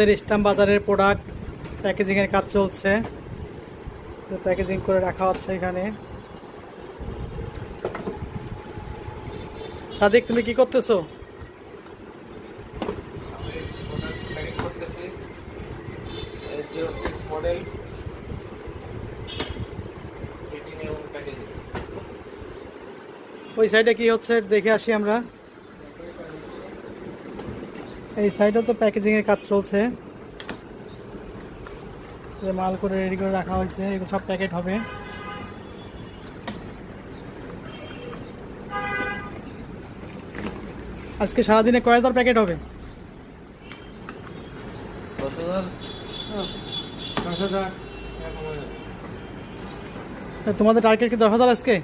আমাদের ইস্টাম বাজারের প্রোডাক্ট প্যাকেজিংয়ের কাজ চলছে। প্যাকেজিং করে রাখা হচ্ছে এখানে। সাদিক, তুমি কি করতেছো? ওই সাইডে কি হচ্ছে, দেখে আসি আমরা। এই সাইডেও তো প্যাকেজিং এর কাজ চলছে। যে মাল করে রেডি করে রাখা হয়েছে এগুলো সব প্যাকেট হবে। আজকে সারাদিনে কয় হাজার প্যাকেট হবে? দশ হাজার। তা তোমাদের টার্গেট কি দশ হাজার আজকে?